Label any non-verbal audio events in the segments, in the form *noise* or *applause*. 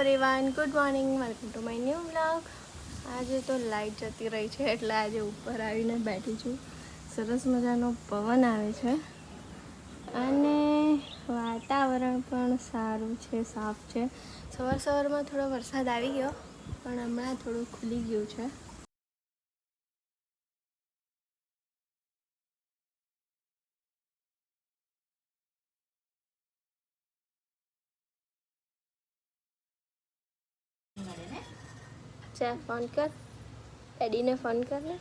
Everyone good morning welcome to my new blog આજે તો light જતી રહી છે, એટલે આજે ઉપર આવીને બેઠી છું. સરસ મજાનો પવન આવે છે. અને વાતાવરણ પણ સારું છે, સાફ છે. સવાર સવારમાં થોડો વરસાદ આવી ગયો, પણ હમણાં થોડું ખુલી ગયું છે. ચા ફોન કર. ડેડીને ફોન કર ને.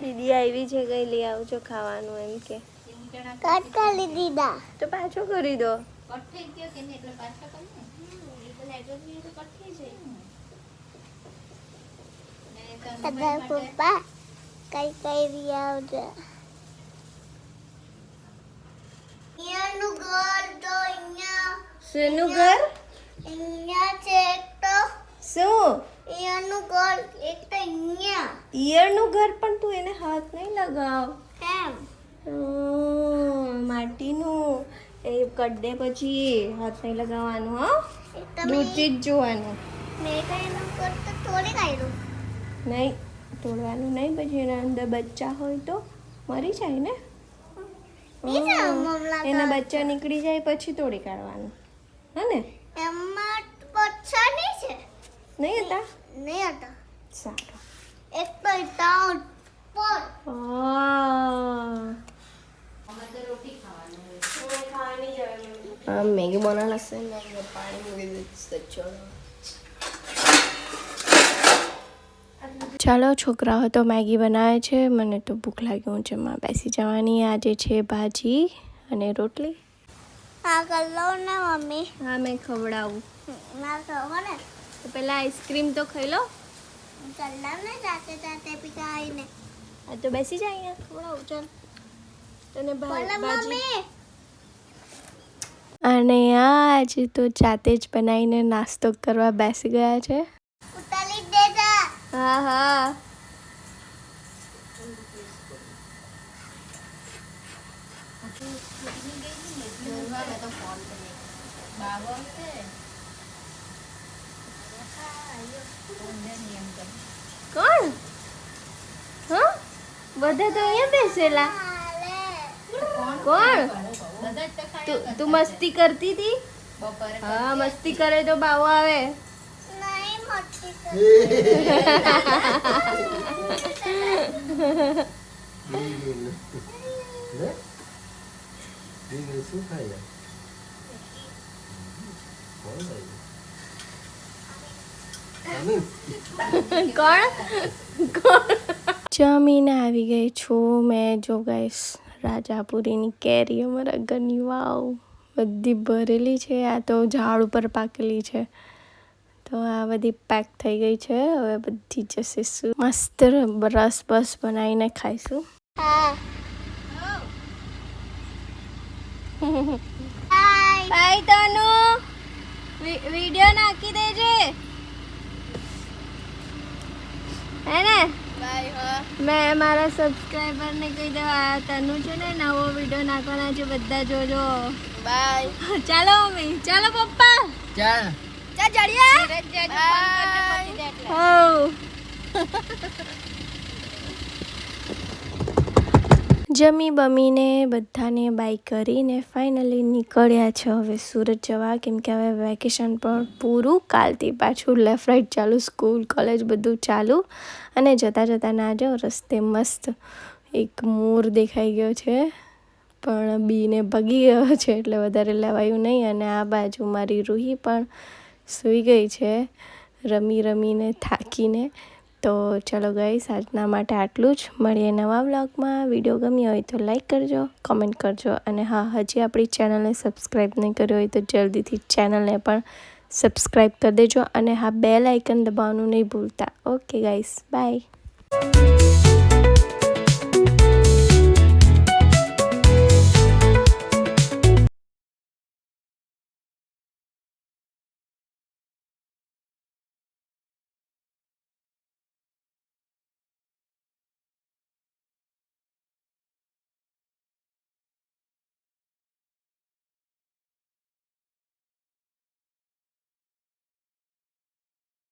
દીદી આવી છે કઈ લઈ આવજો ખાવાનું એમ કે. કટ કરી દીધા તો પાછો કરી દો. બધા પપ્પા કઈ કઈ બી આવજો. અહીંયાનું ઘર? તો અહીંયા શેનું ઘર? અહીંયા છે એક તો શું? અહીંયાનું ઘર એક તો અહીંયા. ઈયળનું ઘર પણ તું એને હાથ નહીં લગાવ. કેમ? માટીનું. એ કડે પછી હાથ નહીં લગાવવાનું હા. દૂરથી જ જોવાનું. મેં કઈ ઘર તો થોડી કાઢ્યું. નહીં તોડવાનું નહીં પછી એના અંદર બચ્ચા હોય તો મરી જાય ને? એના બચ્ચા નીકળી જાય પછી તોડી કાઢવાનું. હા ને? એમાં પચ્છા નહીં છે? નહીં હતા? નહીં હતા. સારું. એક તો ટાઉન પર મેગી બનાવેલા છે ને પાણી મૂકી દીધું ચાલો છોકરાઓ તો મેગી બનાવે છે. મને તો ભૂખ લાગી હું જમવા બેસી જવાની. આજે છે ભાજી અને રોટલી. હા કર લઉં ને મમ્મી. હા મેં ખવડાવું. ના કહો ને. તો પહેલાં આઈસ્ક્રીમ તો ખાઈ લો. કલ્લા ને જાતે જાતે આ તો બેસી જાય અહીંયા. થોડા ચાલ તને ભાજી અને આજે તો જાતે જ બનાવીને નાસ્તો કરવા બેસી ગયા છે. હા હા. કોણ? હ? બધા તો અહીંયા બેસેલા. કોણ? તું તું મસ્તી કરતી હતી હા મસ્તી કરે તો બાવો આવે. *laughs* *laughs* શું ખાય? કોણ? કોણ? જમીને આવી ગઈ છું મેં. જો ગાઈસ રાજાપુરીની કેરી અમારા ઘરની. વાવ બધી ભરેલી છે. આ તો ઝાડ ઉપર પાકેલી છે. તો આ બધી પેક થઈ ગઈ છે. હવે બધી જશીશું. મસ્ત રસ બસ બનાવીને ખાઈશું. ભાઈ તનુ વિડિયો નાખી દેજે. હે ને? મેં મારા સબસ્ક્રાઈબરને કહી દેવા આ તનુ છે ને નવો વીડિયો નાખવાના છે બધા જોજો. બાય. ચાલો મમ્મી ચાલો પપ્પા. ચાલ. ચા જડિયા હો *laughs* જમી બમીને બધાને બાય કરીને ફાઇનલી નીકળ્યા છે હવે સુરત જવા. કેમ કે હવે વેકેશન પણ પૂરું. કાલથી પાછું લેફ્ટ રાઈટ ચાલુ સ્કૂલ કોલેજ બધું ચાલુ. અને જતાં જતાં ના જાઓ, રસ્તે મસ્ત એક મોર દેખાઈ ગયો છે. પણ બીને ભગી ગયો છે, એટલે વધારે લેવાયું નહીં. અને આ બાજુ મારી રૂહી પણ સૂઈ ગઈ છે, રમી રમીને થાકીને. તો ચલો ગઈશ આજના માટે આટલું જ. મળીએ નવા વ્લોગમાં વીડિયો ગમ્યો હોય તો લાઈક કરજો કોમેન્ટ કરજો અને હા, હજી આપણી ચેનલને સબસ્ક્રાઈબ નહીં કરી હોય તો જલ્દીથી ચેનલને પણ સબસ્ક્રાઈબ કરી દેજો અને હા બેલ આઇકન દબાવવાનું નહીં ભૂલતા. Okay guys by